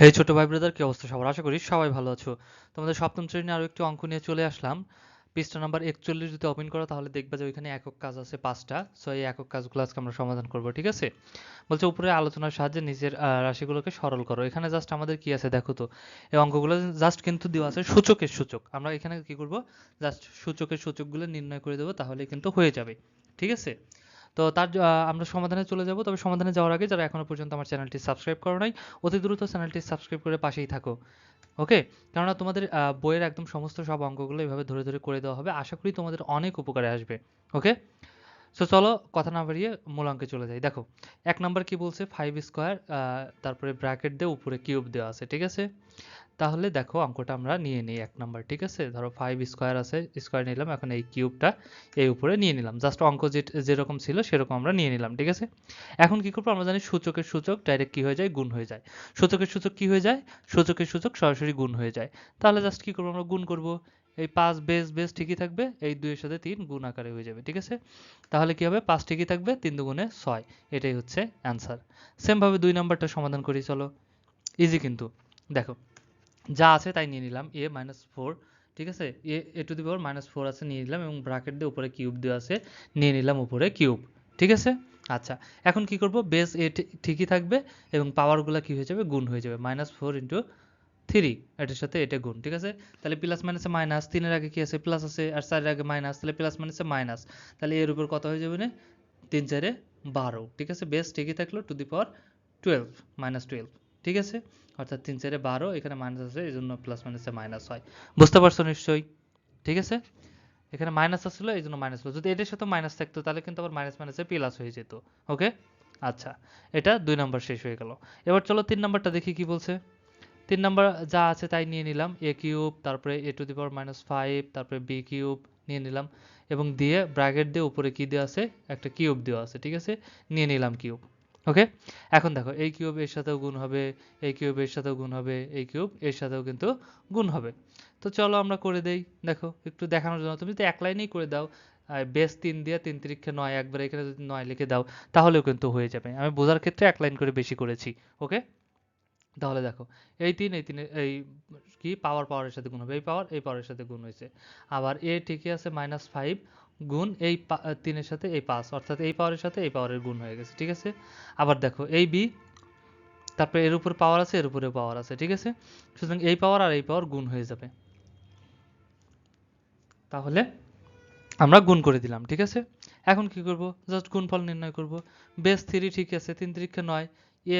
হেই ছোট ভাই ব্রাদার কি অবস্থা সবার? আশা করি সবাই ভালো আছো। তোমাদের সপ্তম শ্রেণি আরও একটি অঙ্ক নিয়ে চলে আসলাম। পৃষ্ঠা নাম্বার একচল্লিশ যদি ওপেন করো, তাহলে দেখবা যে ওইখানে একক কাজ আছে পাঁচটা। সো এই একক কাজগুলো আজকে আমরা সমাধান করব, ঠিক আছে? বলছে, উপরে আলোচনার সাহায্যে নিজের রাশিগুলোকে সরল করো। এখানে জাস্ট আমাদের কি আছে দেখো তো? এই অঙ্কগুলো জাস্ট কিন্তু দেওয়া আছে সূচকের সূচক। আমরা এখানে কি করব? জাস্ট সূচকের সূচকগুলো নির্ণয় করে দেবো তাহলে কিন্তু হয়ে যাবে, ঠিক আছে? তো তার আমরা সমাধানে চলে যাব। তবে সমাধানে যাওয়ার আগে যারা এখনও পর্যন্ত আমার চ্যানেলটি সাবস্ক্রাইব করো নাই, অতি দ্রুত চ্যানেলটি সাবস্ক্রাইব করে পাশেই থাকো। ওকে? কেননা তোমাদের বইয়ের একদম সমস্ত সব অঙ্কগুলো এভাবে ধরে ধরে করে দেওয়া হবে। আশা করি তোমাদের অনেক উপকারে আসবে। ওকে? সো চলো কথা না বাড়িয়ে মূল অঙ্কে চলে যাই। দেখো, এক নাম্বার কি বলছে? ফাইভ স্কোয়ার তারপরে ব্র্যাকেট দিয়ে উপরে কিউব দেওয়া আছে। ঠিক আছে? তাহলে দেখো অঙ্কটা আমরা নিয়ে নিই এক নাম্বার, ঠিক আছে? ধরো ফাইভ স্কোয়ার আছে স্কোয়ার নিলাম, এখন এই কিউবটা এই উপরে নিয়ে নিলাম। জাস্ট অঙ্ক যে যেরকম ছিল সেরকম আমরা নিয়ে নিলাম, ঠিক আছে? এখন কি করব আমরা জানি সূচকের সূচক ডাইরেক্ট কি হয়ে যায়? গুণ হয়ে যায়। সূচকের সূচক কি হয়ে যায়? সূচকের সূচক সরাসরি গুণ হয়ে যায়। তাহলে জাস্ট কি করব আমরা গুণ করব? এই পাঁচ বেস বেস ঠিকই থাকবে, এই দুইয়ের সাথে তিন গুণ আকারে হয়ে যাবে, ঠিক আছে? তাহলে কি হবে? পাঁচ ঠিকই থাকবে, তিন দুগুণে ছয়। এটাই হচ্ছে অ্যান্সার সেমভাবে দুই নাম্বারটা সমাধান করি, চলো। ইজি কিন্তু। দেখো যা আছে তাই নিয়ে নিলাম। এ মাইনাস ফোর ঠিক আছে? A a to the power minus four আছে, নিয়ে নিলাম এবং ব্র্যাকেট দিয়ে উপরে কিউব দেওয়া আছে, নিয়ে নিলাম উপরে কিউব ঠিক আছে? আচ্ছা এখন কি করব? বেস এ ঠিকই থাকবে এবং পাওয়ারগুলো কি হয়ে যাবে? গুণ হয়ে যাবে। মাইনাস ফোর ইন্টু থ্রি এটার সাথে এটা গুণ, ঠিক আছে? তাহলে প্লাস মাইনাসে মাইনাস তিনের আগে কি আছে? প্লাস আছে, আর চারের আগে মাইনাস তাহলে প্লাস মাইনাসে মাইনাস তাহলে এর উপর কত হয়ে যাবে না? তিন, চারে বারো, ঠিক আছে? বেস ঠিকই থাকল to the power twelve minus twelve ঠিক আছে? অর্থাৎ তিন চারে বারো, এখানে মাইনাস আছে এই জন্য প্লাস মাইনাসে মাইনাস হয়। বুঝতে পারছ নিশ্চয়ই? ঠিক আছে? এখানে মাইনাস আসছিল এই জন্য মাইনাস হলো। যদি এটার সাথে মাইনাস থাকতো, তাহলে কিন্তু আবার মাইনাস মাইনাসে প্লাস হয়ে যেত। ওকে আচ্ছা এটা দুই নম্বর শেষ হয়ে গেল। এবার চলো তিন নাম্বারটা দেখি কি বলছে। তিন নাম্বার যা আছে তাই নিয়ে নিলাম। এ কিউব তারপরে a to the power minus five তারপরে বি কিউব নিয়ে নিলাম। এবং দিয়ে ব্র্যাকেট দিয়ে উপরে কি দেওয়া আছে? একটা কিউব দেওয়া আছে, ঠিক আছে? নিয়ে নিলাম কিউব ওকে? এখন দেখো এই কিউব এর সাথেও গুণ হবে এই কিউব এর সাথেও গুণ হবে এই কিউব এর সাথেও কিন্তু গুণ হবে। তো চলো আমরা করে দেই। দেখো, একটু দেখানোর জন্য। তুমি তো এক লাইনেই করে দাও। বেস তিন দিয়ে তিন তিরিক্ষে নয়, একবার এখানে যদি নয় লিখে দাও, তাহলেও কিন্তু হয়ে যাবে। আমি বোঝার ক্ষেত্রে এক লাইন করে বেশি করেছি, ওকে? তাহলে দেখো, এই তিন, এই তিনের এই কি? পাওয়ার পাওয়ারের সাথে গুণ হবে। এই পাওয়ার এই পাওয়ারের সাথে গুণ হয়েছে। আবার এ ঠিকই আছে মাইনাস ফাইভ গুণ এই তিনের সাথে এই পাঁচ, অর্থাৎ এই পাওয়ারের সাথে এই পাওয়ারের গুণ হয়ে গেছে, ঠিক আছে? আবার দেখো এই বি তারপরে এর উপর পাওয়ার আছে, এর উপরে পাওয়ার আছে, ঠিক আছে? সুতরাং এই পাওয়ার আর এই পাওয়ার গুণ হয়ে যাবে। তাহলে আমরা গুণ করে দিলাম, ঠিক আছে? এখন কি করব? জাস্ট গুণফল নির্ণয় করব। বেস থ্রি ঠিক আছে, তিন তিরিক্ষে নয় এ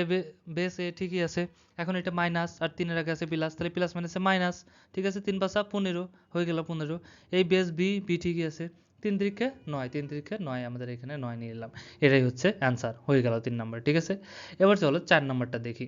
বেস এ ঠিকই আছে। এখন এটা মাইনাস আর তিনের আগে আছে প্লাস তাহলে প্লাস মাইনাসে মাইনাস ঠিক আছে? তিন পাঁচা পনেরো, হয়ে গেল পনেরো। এই বেস বি বি ঠিকই আছে। তিন তিরিক্ষে নয়, তিন তিরিক্ষে নয়, আমাদের এখানে নয় নিয়ে নিলাম এটাই হচ্ছে অ্যান্সার হয়ে গেল তিন নাম্বার ঠিক আছে? এবার চলো চার নাম্বারটা দেখি।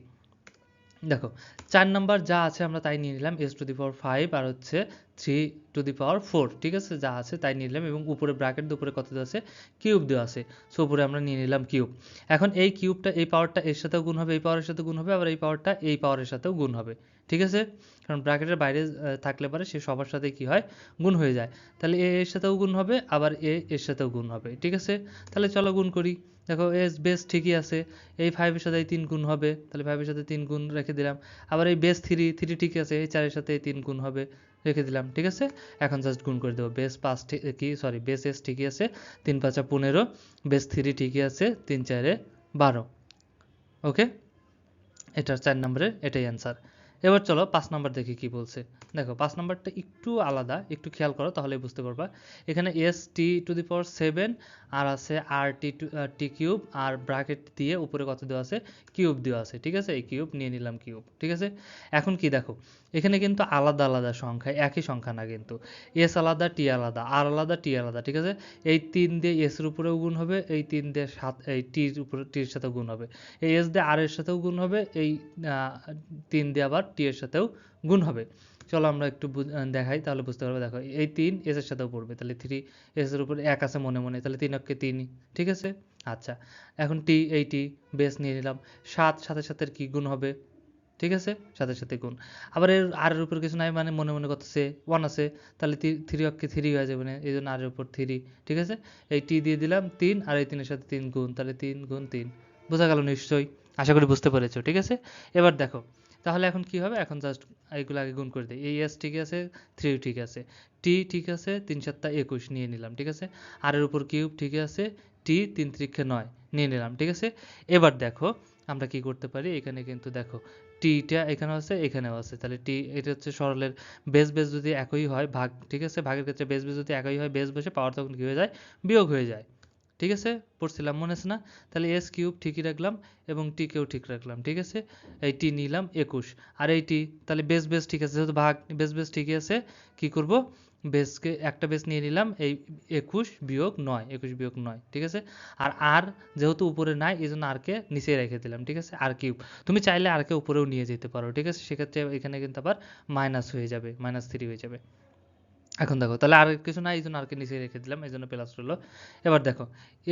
দেখো, চার নাম্বার যা আছে আমরা তাই নিয়ে নিলাম s to the power five আর হচ্ছে three to the power four ঠিক আছে? যা আছে তাই নিয়ে নিলাম এবং উপরে ব্র্যাকেট উপরে কত দেওয়া আছে? কিউব দেওয়া আছে। সো উপরে আমরা নিয়ে নিলাম কিউব এখন এই কিউবটা এই পাওয়ারটা এর সাথেও গুণ হবে, এই পাওয়ারের সাথে গুণ হবে, আবার এই পাওয়ারটা এই পাওয়ারের সাথেও গুণ হবে। ঠিক আছে? কারণ ব্র্যাকেটের বাইরে থাকলে পরে সে সবার সাথে কি হয়? গুণ হয়ে যায়। তাহলে এ এর সাথেও গুণ হবে, আবার এ এর সাথেও গুণ হবে, ঠিক আছে? তাহলে চলো গুণ করি। দেখো এস বেস ঠিকই আছে। এই ফাইভের সাথে এই তিন গুণ হবে, তাহলে ফাইভের সাথে তিন গুণ রেখে দিলাম। আবার এই বেস থ্রি থ্রি ঠিক আছে, এই চারের সাথে এই তিন গুণ হবে, রেখে দিলাম, ঠিক আছে? এখন জাস্ট গুণ করে দেবো। বেস পাঁচ কি সরি বেস এস ঠিকই আছে, তিন পাঁচা পনেরো বেস থ্রি ঠিকই আছে, তিন চারে বারো ওকে এটার চার নম্বরের এটাই অ্যান্সার এবার চলো পাঁচ নাম্বার দেখি কি বলছে। দেখো, পাঁচ নাম্বারটা একটু আলাদা, একটু খেয়াল করো তাহলে বুঝতে পারবা। এখানে s t to the power seven আর আছে আর টি টু টি কিউব আর ব্র্যাকেট দিয়ে উপরে কত দেওয়া আছে? কিউব দেওয়া আছে, ঠিক আছে? এই কিউব নিয়ে নিলাম কিউব ঠিক আছে? এখন কি দেখো, এখানে কিন্তু আলাদা আলাদা সংখ্যা, একই সংখ্যা না কিন্তু। এস আলাদা টি আলাদা আর আলাদা টি আলাদা, ঠিক আছে? এই তিন দিয়ে এস এর উপরেও গুণ হবে, এই তিন দিয়ে সাত, এই টির উপরে টির সাথেও গুণ হবে। এই এস দিয়ে আর এর সাথেও গুণ হবে, এই তিন দিয়ে আবার টি এর সাথেও গুণ হবে। চলো আমরা একটু দেখাই, তাহলে বুঝতে পারবে। দেখো, এই তিন এস এর সাথেও পড়বে। তাহলে থ্রি এস এর উপরে এক আছে মনে মনে, তাহলে তিন অক্ষে তিন, ঠিক আছে? আচ্ছা এখন টি, এই টি বেস নিয়ে নিলাম। সাত সাথে সাথে কি গুণ হবে? ঠিক আছে? সাথে সাথে গুণ। আবার এর আর এর উপর কিছু নাই মানে মনে মনে করতেছে ওয়ান আছে। তাহলে থ্রি অক্ষে থ্রি হয়ে যাবে না এই জন্য আর এর উপর থ্রি ঠিক আছে? এই টি দিয়ে দিলাম তিন, আর এই তিনের সাথে তিন গুণ। তাহলে তিন গুণ তিন। বোঝা গেল নিশ্চয়ই? আশা করি বুঝতে পেরেছ, ঠিক আছে? এবার দেখো তাহলে এখন কি হবে? এখন জাস্ট এইগুলো আগে গুণ করে দিই। এই এস ঠিক আছে থ্রি ঠিক আছে। টি ঠিক আছে, তিন সাতটা একুশ নিয়ে নিলাম, ঠিক আছে? আর এর উপর কিউব ঠিক আছে টি তিন ত্রিক্ষে নয় নিয়ে নিলাম, ঠিক আছে? এবার দেখো, আমরা কি করতে পারি? এখানে কিন্তু দেখো টিটা এখানে আছে, এখানেও আছে। তাহলে টি এটা হচ্ছে সরলের বেস বেস যদি একই হয়, ভাগ, ঠিক আছে? ভাগের ক্ষেত্রে বেস বেস যদি একই হয় বেস বসে পাওয়ার তখন কি হয়ে যায়? বিয়োগ হয়ে যায়। ঠিক আছে? পড়ছিলাম, মনে আছে না? তাহলে এস কিউব ঠিকই রাখলাম এবং টিকেও ঠিক রাখলাম, ঠিক আছে? এই টি নিলাম একুশ। আর এই টি তাহলে বেস বেস ঠিক আছে, যেহেতু ভাগ বেস বেস ঠিকই আছে, কি করব? বেসকে একটা বেস নিয়ে নিলাম, এই একুশ বিয়োগ নয়, একুশ বিয়োগ নয়, ঠিক আছে? আর আর যেহেতু উপরে নাই এই জন্য আরকে নিচে রেখে দিলাম, ঠিক আছে? আর কিউব তুমি চাইলে আরকে উপরেও নিয়ে যেতে পারো, ঠিক আছে? সেক্ষেত্রে এখানে কিন্তু আবার মাইনাস হয়ে যাবে মাইনাস থ্রি হয়ে যাবে। এখন দেখো, তাহলে আর কিছু না, এই জন্য আরকে নিচে রেখে দিলাম, এই জন্য প্লাস রইল এবার দেখো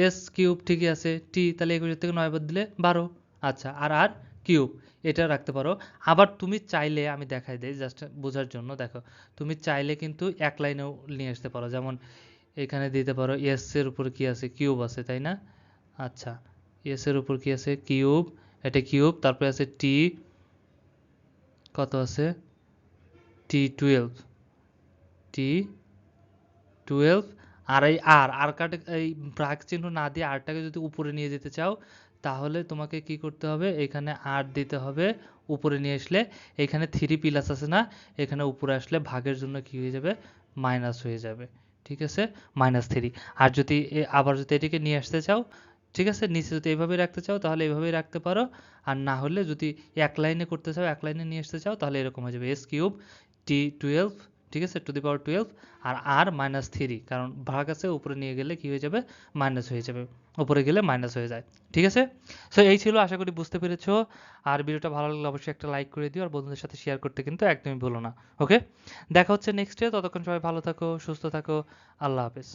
এস কিউব ঠিকই আছে টি তাহলে একুশের থেকে নয় বাদ দিলে বারো। আচ্ছা আর আর কিউব এটা রাখতে পারো। আবার তুমি চাইলে, আমি দেখাই দিই জাস্ট বোঝার জন্য, দেখো, তুমি চাইলে কিন্তু এক লাইনেও নিয়ে আসতে পারো। যেমন এখানে দিতে পারো এস এর উপর কি আছে কিউব আছে, তাই না? আচ্ছা এস এর উপর কি আছে কিউব এটা কিউব তারপরে আছে টি কত আছে? টি টুয়েলভ টি, টুয়েলভ আর এই আর আর কাটে এই ব্রাক চিহ্ন না দিয়ে আরটাকে যদি উপরে নিয়ে যেতে চাও, তাহলে তোমাকে কি করতে হবে? এখানে আর দিতে হবে উপরে নিয়ে আসলে। এখানে থ্রি প্লাস আছে না? এখানে উপরে আসলে ভাগের জন্য কি হয়ে যাবে? মাইনাস হয়ে যাবে। ঠিক আছে? মাইনাস থ্রি আর যদি আবার যদি এটিকে নিয়ে আসতে চাও, ঠিক আছে? নিচে যদি এইভাবে রাখতে চাও, তাহলে এইভাবেই রাখতে পারো। আর না হলে যদি এক লাইনে করতে চাও, এক লাইনে নিয়ে আসতে চাও, তাহলে এরকম হয়ে যাবে। এস কিউব টি টুয়েলভ ঠিক আছে টু দি পাওয়ার টুয়েলভ আর আর মাইনাস থ্রি কারণ ভাগ আছে, উপরে নিয়ে গেলে কি হয়ে যাবে? মাইনাস হয়ে যাবে। উপরে গেলে মাইনাস হয়ে যায়। ঠিক আছে? সো এই ছিল, আশা করি বুঝতে পেরেছ। আর ভিডিওটা ভালো লাগলে অবশ্যই একটা লাইক করে দিও। আর বন্ধুদের সাথে শেয়ার করতে কিন্তু একদমই ভুলো না। ওকে দেখা হচ্ছে নেক্সট ডে ততক্ষণ সবাই ভালো থাকো, সুস্থ থাকো। আল্লাহ হাফেজ।